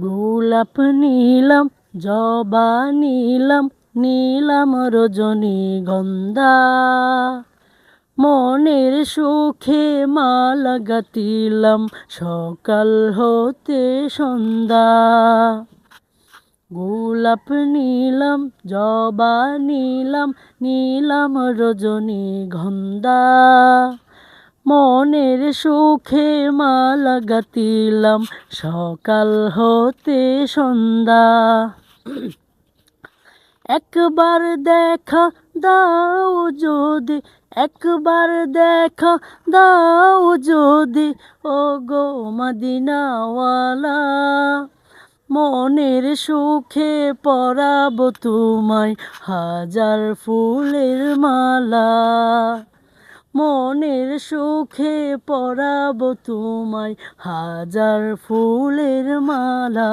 গোলাপ নীলাম, জবা নীলাম নীলাম রজনী গন্ধা। মনের সুখে মালা গাতিলাম, সকাল হতে সন্ধ্যা। গোলাপ নীলাম, জবা নীলাম নীলাম রজনী গন্ধা। মনের সুখে মালা গাতিলাম, সকাল হতে সন্ধ্যা। একবার দেখা দাও যদি, একবার দেখা দাও যদি ও গো মদিনাওয়ালা। মনের সুখে পরাব তোমায় হাজার ফুলের মালা। মনের সুখে পরাব তোমায় হাজার ফুলের মালা।